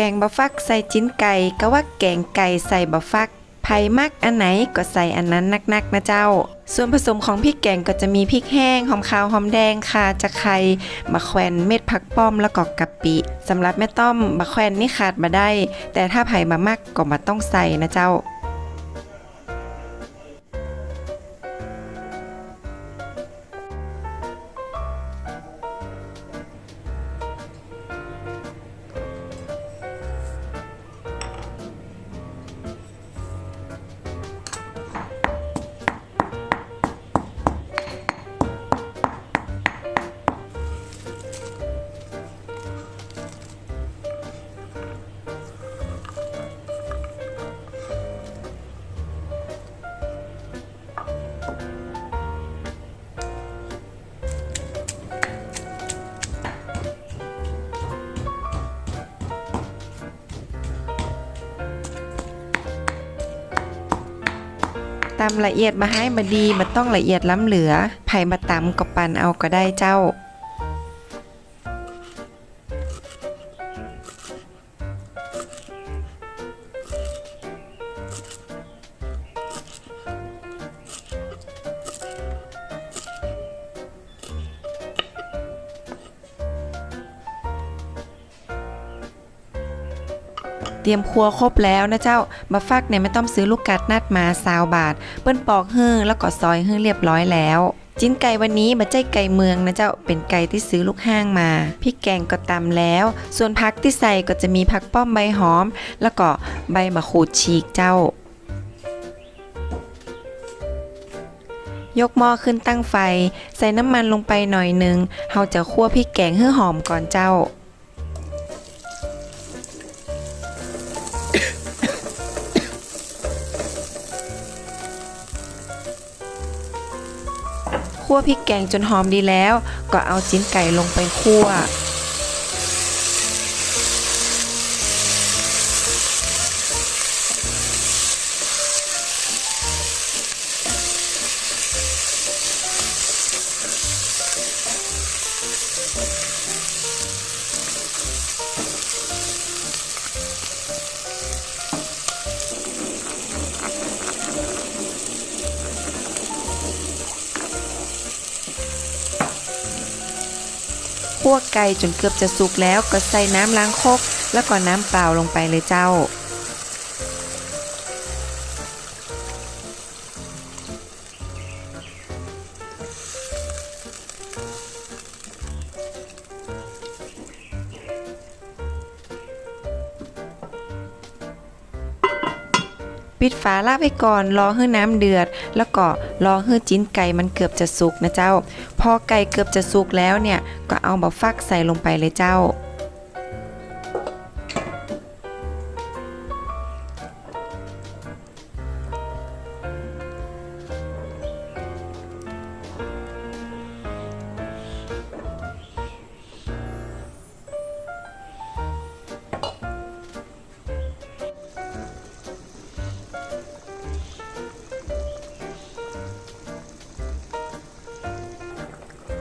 กงบะฟักใส่จิ้นไก่ก็ว่าแกงไก่ใส่บะฟักไผ่มักอันไหนก็ใส่อันนั้นนักๆนะเจ้า ส่วนผสมของพริกแกงก็จะมีพริกแห้งหอมขาวหอมแดงค่ะจะไข่มะแขวนเม็ดผักป้อมแล้วก็กะปิสำหรับแม่ต้อมมะแขวนนี่ขาดมาได้ แต่ถ้าไผ่มามักก็มาต้องใส่นะเจ้า ตำละเอียดมาให้มาดีมันต้องละเอียดล้ำเหลือไผ่มาตำก็ปั่นเอาก็ได้เจ้า เตรียมครัวครบแล้วนะเจ้ามาฟักเนี่ยไม่ต้องซื้อลูกกัดนัดมาซาวบาท เปิ้นปอกฮื้อแล้วก็ซอยฮื้อเรียบร้อยแล้วจิ้นไก่วันนี้มาใจไก่เมืองนะเจ้าเป็นไก่ที่ซื้อลูกห้างมาพริกแกงก็ตำแล้ว ส่วนผักที่ใส่ก็จะมีผักป้อมใบหอม แล้วก็ใบมะขูดฉีกเจ้า ยกหม้อขึ้นตั้งไฟ ใส่น้ำมันลงไปหน่อยหนึงเฮาจะคั่วพริกแกงให้หอมก่อนเจ้า คั่วพริกแกงจนหอมดีแล้ว ก็เอาชิ้นไก่ลงไปคั่ว วไก่จนเกือบจะสุกแล้วก็ใส่น้ำล้างคก แล้วก็น้ำเปล่าลงไปเลยเจ้า ปิดฝาลาบไปก่อนรอให้น้ำเดือด แล้วก็รอให้จิ้นไก่มันเกือบจะสุกนะเจ้า พอไก่เกือบจะสุกแล้วเนี่ยก็เอาบะฟักใส่ลงไปเลยเจ้า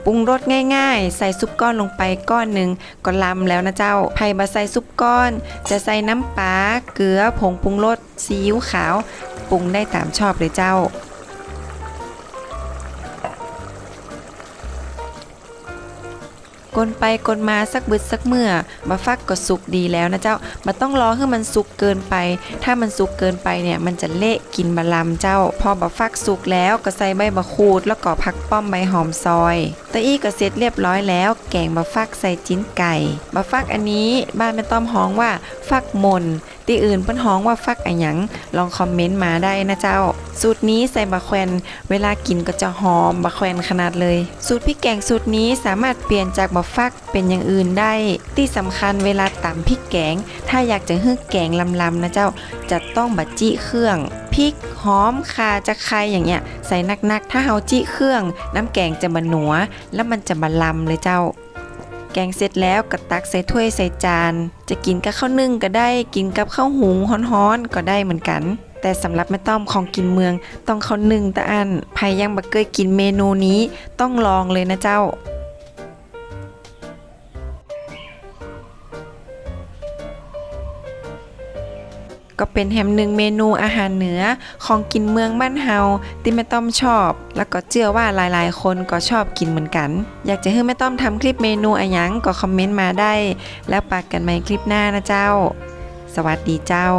รุงรสง่าย ๆ ใส่ซุปก้อนลงไปก้อนหนึ่งก็ลำแล้วนะเจ้าไผ่มาใส่ซุปก้อน จะใส่น้ำปลาเกลือผงปรุงรสซีอิ๊วขาวปรุงได้ตามชอบเลยเจ้ากลนไปกลนมาสักบึดสักเมื่อมาฟักก็สุกดีแล้วนะเจ้ามาต้องรอให้มันสุกเกินไป ถ้ามันสุกเกินไปเนี่ยมันจะเละกินบะลำเจ้า พอบะฟักสุกแล้วก็ใส่ใบมะขูดแล้วก็ผักป้อมใบหอมซอยตะอี้ก็เสร็จเรียบร้อยแล้ว แกงบะฟักใส่จิ้นไก่บะฟักอันนี้บ้านแม่ต้อมฮ้องว่าฟักมนที่อื่นเพิ่นฮ้องว่าฟักอะหยังลองคอมเมนต์มาได้นะเจ้า สูตรนี้ใส่บะแควนเวลากินก็จะหอมบะแควนขนาดเลย สูตรพริกแกงสูตรนี้สามารถเปลี่ยนจากบะฟักเป็นอย่างอื่นได้ ที่สำคัญเวลาตำพริกแกง ถ้าอยากจะให้แกงลำๆนะเจ้า จะต้องบะจิเครื่องพริกหอมคาจะใครอย่างเงี้ยใส่นักๆ ถ้าเฮาจิเครื่อง น้ำแกงจะบะหนัว แล้วมันจะบะลำเลยเจ้า แกงเสร็จแล้วก็ตักใส่ถ้วยใส่จาน จะกินกับข้าวนึ่งก็ได้กินกับข้าวหุงฮ้อนๆก็ได้เหมือนกัน แต่สำหรับแม่ต้อมของกินเมืองต้องข้าวนึ่งตะอันใครยังบ่เคยกินเมนูนี้ต้องลองเลยนะเจ้า ก็เป็นแฮมหนึ่งเมนูอาหารเหนือของกินเมืองบ้านเฮาที่แม่ต้อมชอบ แล้วก็เชื่อว่าหลายๆ คนก็ชอบกินเหมือนกัน อยากจะให้แม่ต้อมทำคลิปเมนูอะยังก็คอมเมนต์มาได้ แล้วปากกันใหม่คลิปหน้านะเจ้า สวัสดีเจ้า